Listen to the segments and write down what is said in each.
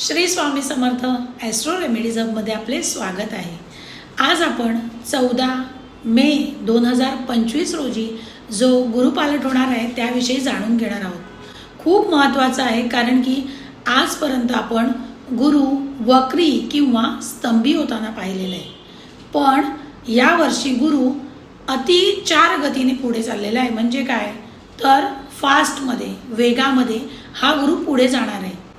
Shri Swami Samarth Austro रेमेडिझममध्ये आपले स्वागत आहे. आज आपण चौदा मे दोन हजार पंचवीस रोजी जो गुरुपालट होणार आहे त्याविषयी जाणून घेणार आहोत. खूप महत्त्वाचं आहे कारण की आजपर्यंत आपण गुरु वक्री किंवा स्तंभी होताना पाहिलेलं आहे. पण यावर्षी गुरु अति चार गतीने पुढे चाललेला आहे. म्हणजे काय? तर फास्टमध्ये वेगामध्ये हा गुरु पुढे जाणार आहे.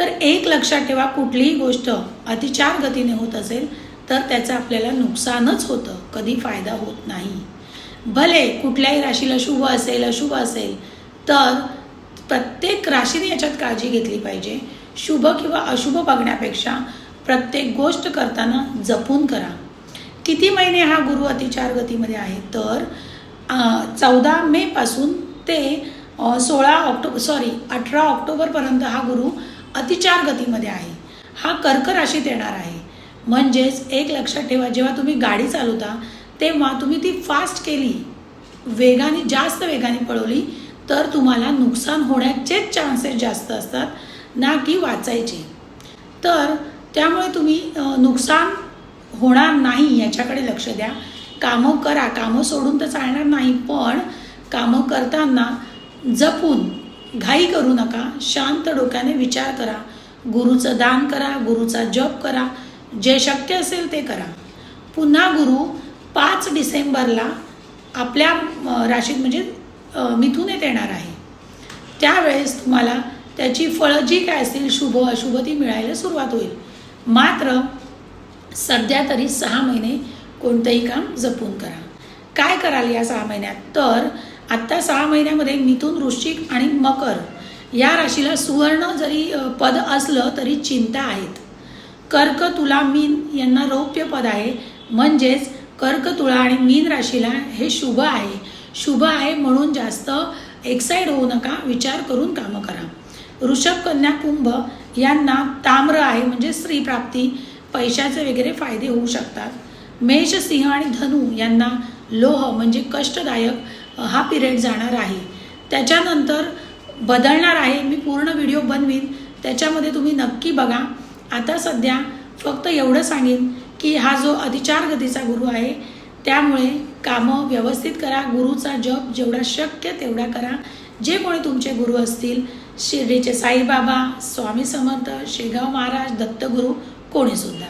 तर एक लक्षात ठेवा कुठलीही गोष्ट अतिचार गतीने होत असेल तर त्याचं आपल्याला नुकसानच होतं. कधी फायदा होत नाही. भले कुठल्याही राशीला शुभ असेल अशुभ असेल तर प्रत्येक राशीने याच्यात काळजी घेतली पाहिजे. शुभ किंवा अशुभ बघण्यापेक्षा प्रत्येक गोष्ट करताना जपून करा. किती महिने हा गुरु अतिचार गतीमध्ये आहे? तर चौदा मेपासून ते सोळा ऑक्टो सॉरी अठरा ऑक्टोबरपर्यंत हा गुरु अतिचार गतीमध्ये आहे. हा कर्क राशीत येणार आहे. म्हणजेच एक लक्षात ठेवा जेव्हा तुम्ही गाडी चालवता तेव्हा तुम्ही ती फास्ट केली वेगाने जास्त वेगाने पळवली तर तुम्हाला नुकसान होण्याचेच चान्सेस जास्त असतात ना की वाचायचे. तर त्यामुळे तुम्ही नुकसान होणार नाही याच्याकडे लक्ष द्या. कामं करा. कामं सोडून तर चालणार नाही पण कामं करताना जपून घाई करू नका शांत डोक्याने विचार करा. गुरुचं दान करा गुरुचा जप करा. जे शक्य असेल ते करा. पुन्हा गुरु पाच डिसेंबरला आपल्या राशीत म्हणजे मिथून येत येणार आहे. त्यावेळेस तुम्हाला त्याची फळं जी काय असतील शुभ अशुभ ती मिळायला सुरुवात होईल. मात्र सध्या तरी सहा महिने कोणतंही काम जपून करा. काय कराल या सहा महिन्यात? तर आत्ता सहा महिन्यामध्ये मिथुन वृश्चिक आणि मकर या राशीला सुवर्ण जरी पद असलं तरी चिंता आहेत. कर्क तुला मीन यांना रौप्य पद आहे. म्हणजेच कर्क तुळा आणि मीन राशीला हे शुभ आहे. शुभ आहे म्हणून जास्त एक्साईट होऊ नका विचार करून कामं करा. वृषभ कन्या कुंभ यांना ताम्र आहे म्हणजे स्त्रीप्राप्ती पैशाचे वगैरे फायदे होऊ शकतात. मेष सिंह आणि धनु यांना लोह म्हणजे कष्टदायक हा पिरियड जाणार आहे. त्याच्यानंतर बदलणार आहे. मी पूर्ण व्हिडिओ बनवीन. त्याच्यामध्ये तुम्ही नक्की बघा. आता सध्या फक्त एवढं सांगेन की हा जो अधिचार गतीचा गुरु आहे त्यामुळे कामं व्यवस्थित करा. गुरुचा जप जेवढा शक्य तेवढा करा. जे कोणी तुमचे गुरु असतील शिर्डीचे साईबाबा स्वामी समर्थ शेगाव महाराज दत्तगुरू कोणीसुद्धा